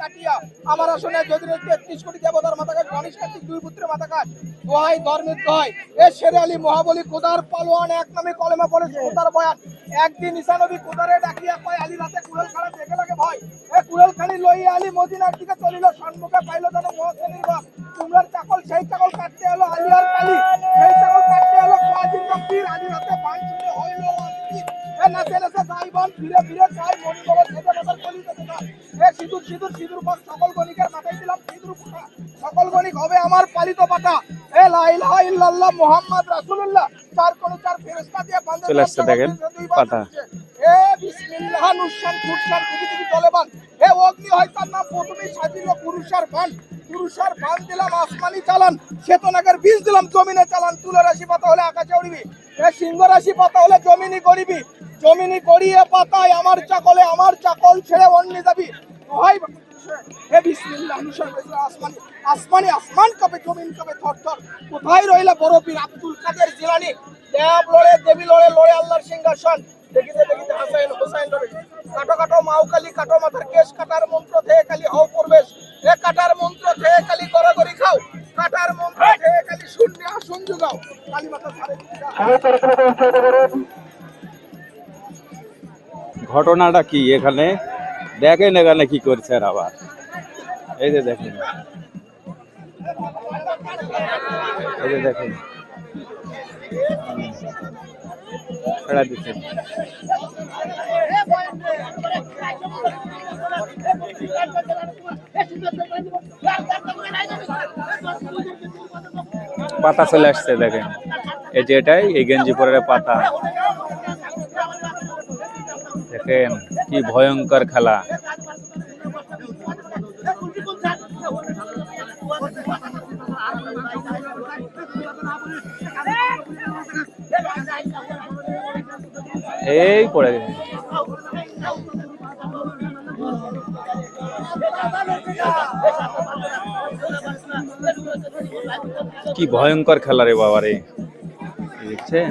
কাটিয়া যদি দুই পুত্রের মহাবলী কুদার পালোয়ান, এক নামে কলেমা পড়ে একদিন ঈশানবী কুদারে ডাকিয়া কয়, আলী রাতে কুড়েল এ খানি লইয়া আলী মদিনার দিকে চলিল সম্মুখে পাইল যেন মহাশ্রেণীর বাপ তোমরার চাকল সেই চাকল কাটতে এলো আলী আর কালী। সেই চাকল কাটতে এলো কাজির গম্ভীর আলী রাতে বান ছুটে হইল নাচে নাচে যাই বান ফিরে ফিরে যাই মনি বাবার খেতে মাথার কলি যেতে না এ সিঁদুর সিঁদুর সিঁদুর পাক সকল গণিকের মাথায় দিলাম সিঁদুর সকল গণিক হবে আমার পালিত পাতা। এ লা ইলাহা ইল্লাল্লাহ মুহাম্মদ রাসূলুল্লাহ। চার কোন চার ফেরেশতা দিয়ে বাঁধা চলে আসছে দেখেন, পাতা। এ বিসমিল্লাহ নুসান ফুরসান দিদি দিদি চলেবান এ অগ্নি দিলাম, আসমানি চালান। চেতনাগের বীজ দিলাম, জমিনে চালান। তুলা রাশি পাতা হলে আকাশে উড়বি। এ সিংহ রাশি পাতা হলে জমিনি করিবি জমিনি করিয়ে পাতায় আমার চাকলে আমার চাকল ছেড়ে অন্য যাবি। হয় হে বিসমিল্লাহ নুসান আসমানি। আসমানি, আসমান কবে, জমিন কবে, থর থর। কোথায় রইলা বড় পীর আব্দুল কাদের জিলানি? দেব লড়ে, দেবী লড়ে লড়ে আল্লাহর সিংহাসন। দেখিতে দেখিতে হাসাইন হোসাইন কাটো কাটো কাটো মাথার কেশ, কাটার মন্ত্র হও প্রবেশ। এ কাটার মন্ত্র খাও। কাটার মন্ত্র শূন্য ঘটনাটা কি এখানে? দেখেন এখানে কি করছে আবার। এই যে দেখেন। এই যে দেখেন। পাতা চলে আসছে, দেখেন। এই যে এটাই, এই গেঞ্জি পরের পাতা। দেখেন, কি ভয়ঙ্কর খেলা। এই পড়ে গেছে। কি ভয়ঙ্কর খেলা রে বাবা রে। দেখছেন?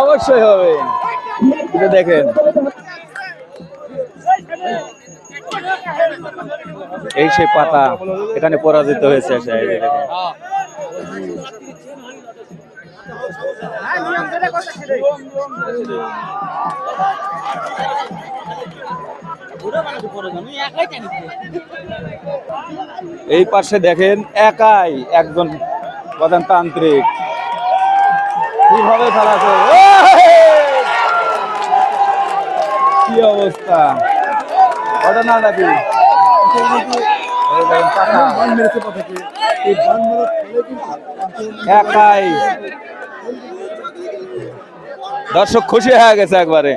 অবশ্যই হবে। দেখেন। এই সেই পাতা এখানে পরাজিত হয়েছে এই পাশে দেখেন একাই একজন প্রধান তান্ত্রিক। কীভাবে খেলাছে কি অবস্থা? ঘটনাটা কি এই দেখেন পাতা। একাই। দর্শক খুশি হয়ে গেছে একবারে।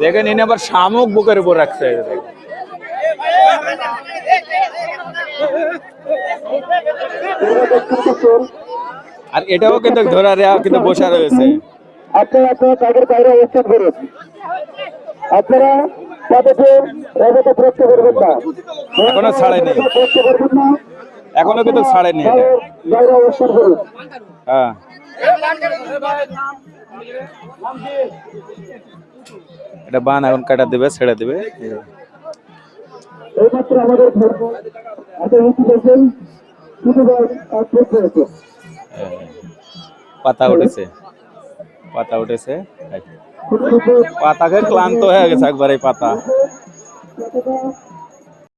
দেখেন। ইনি আবার শামুক বুকের উপর রাখছে। আর এটাও কিন্তু ধরা রেয়া কিন্তু বসা রয়েছে। আপনারা আপনারা তাদের বাইরে অবস্থান করুন। আপনারা তাদেরকে প্রশ্ন করবেন না। এখনও ছাড়েনি। প্রশ্ন করবেন না। এখনও কিন্তু ছাড়েনি এটা। হ্যাঁ। এটা বান এখন কাটা দেবে ছেড়ে দেবে। এইমাত্র আমাদের। পাতা উঠেছে। পাতা উঠেছে। তাই। পাতা ক্লান্ত হয়ে গেছে একবার এই পাতা।